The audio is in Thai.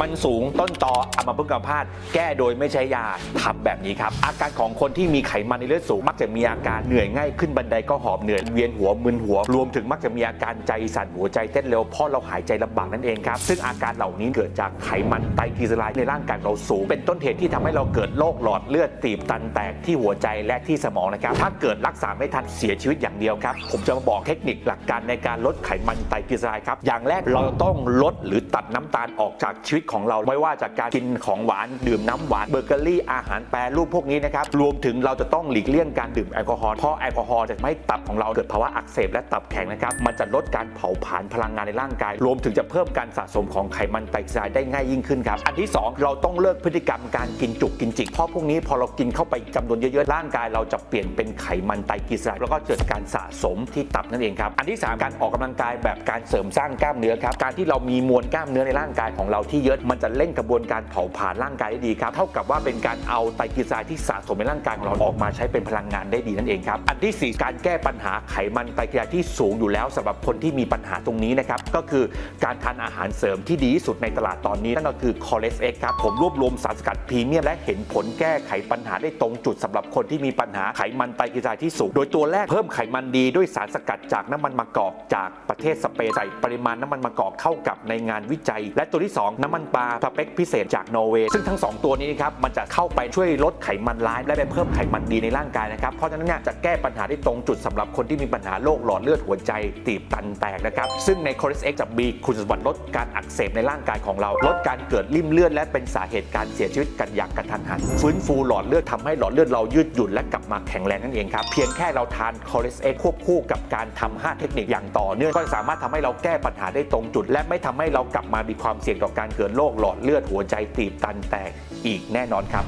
มันสูงต้นตออัมพฤกษ์อัมพาตแก้โดยไม่ใช้ยาทำแบบนี้ครับอาการของคนที่มีไขมันในเลือดสูง มักจะมีอาการเหนื่อยง่ายขึ้นบันไดก็หอบเหนื่อยเวียนหัวมึนหัว รวมถึงมักจะมีอาการใจสั่นหัวใจเต้นเร็วเพราะเราหายใจลำบากนั่นเองครับซึ่งอาการเหล่านี้เกิดจากไขมันไตรกลีเซอไรด์ในร่างกายเราสูง เป็นต้นเหตุที่ทำให้เราเกิดโรคหลอดเลือดตีบตันแตกที่หัวใจและที่สมองนะครับถ้าเกิดรักษาไม่ทันเสียชีวิตอย่างเดียวครับผมจะมาบอกเทคนิคหลักการในการลดไขมันไตรกลีเซอไรด์ครับอย่างแรกเราต้องลดหรือตัดน้ำตาลออกจากชีวิตของเราไม่ว่าจากการกินของหวานดื่มน้ำหวานเบเกอรี่อาหารแปรรูปพวกนี้นะครับรวมถึงเราจะต้องหลีกเลี่ยงการดื่มแอลกอฮอล์เพราะแอลกอฮอล์จะทำให้ตับของเราเกิดภาวะอักเสบและตับแข็งนะครับมันจะลดการเผาผลาญพลังงานในร่างกาย รวมถึงจะเพิ่มการสะสมของไขมันไตรกลีเซอไรด์ได้ง่ายยิ่งขึ้นครับอันที่สองเราต้องเลิกพฤติกรรมการกินจุกกินจิกเพราะพวกนี้พอเรากินเข้าไปจำนวนเยอะๆร่างกาย เราจะเปลี่ยนเป็นไขมันไตรกลีเซอไรด์แล้วก็เกิดการสะสมที่ตับนั่นเองครับอันที่สามการออกกำลังกายแบบการเสริมสร้างกล้ามเนื้อครับการที่เรามีมวลกล้ามเนื้อในร่างกายของเราที่เยอะมันจะเร่งกระบวนการเผาผลาญร่างกายได้ดีครับเท่ากับว่าเป็นการเอาไตรกลีเซอไรด์ที่สะสมในร่างกายของเราออกมาใช้เป็นพลังงานได้ดีนั่นเองครับอันที่สี่การแก้ปัญหาไขมันไตรกลีเซอไรด์ที่สูงอยู่แล้วสำหรับคนที่มีปัญหาตรงนี้นะครับก็คือการทานอาหารเสริมที่ดีที่สุดในตลาดตอนนี้นั่นก็คือคอเลสเอ็กครับผมรวบรวมสารสกัดพรีเมียมและเห็นผลแก้ไขปัญหาได้ตรงจุดสำหรับคนที่มีปัญหาไขมันไตรกลีเซอไรด์ที่สูง โดยตัวแรกเพิ่มไขมันดีด้วยสารสกัดจากน้ำมันมะกอกจากประเทศสเปนใส่ปริมาณน้ำมันมะกอกเท่ากับในงานวิจัย และตัวที่ 2น้ำมันปลาสเปคพิเศษจากนอร์เวย์ซึ่งทั้ง 2 ตัวนี้นะครับมันจะเข้าไปช่วยลดไขมันร้ายและไปเพิ่มไขมันดีในร่างกายนะครับเพราะฉะนั้นเนี่ยจะแก้ปัญหาได้ตรงจุดสำหรับคนที่มีปัญหาโรคหลอดเลือดหัวใจตีบตันแตกนะครับซึ่งในคอเลสเอ็กจะมีคุณสมบัติลดการอักเสบในร่างกายของเราลดการเกิดริ่มเลือดและเป็นสาเหตุการเสียชีวิตกันอย่างกระทันหันฟื้นฟูหลอดเลือดทำให้หลอดเลือดเรายืดหยุ่นและกลับมาแข็งแรงนั่นเองครับเพียงแค่เราทานคอเลสเอ็กควบคู่กับการทำ5เทคนิคอย่างต่อเนื่องก็สามารถทำให้เราแก้ปัญหาได้ตรงจุด และไม่ทำให้เรากลับมามีความเสี่ยงต่อการเกิดโรคหลอดเลือดหัวใจตีบตันแตกอีกแน่นอนครับ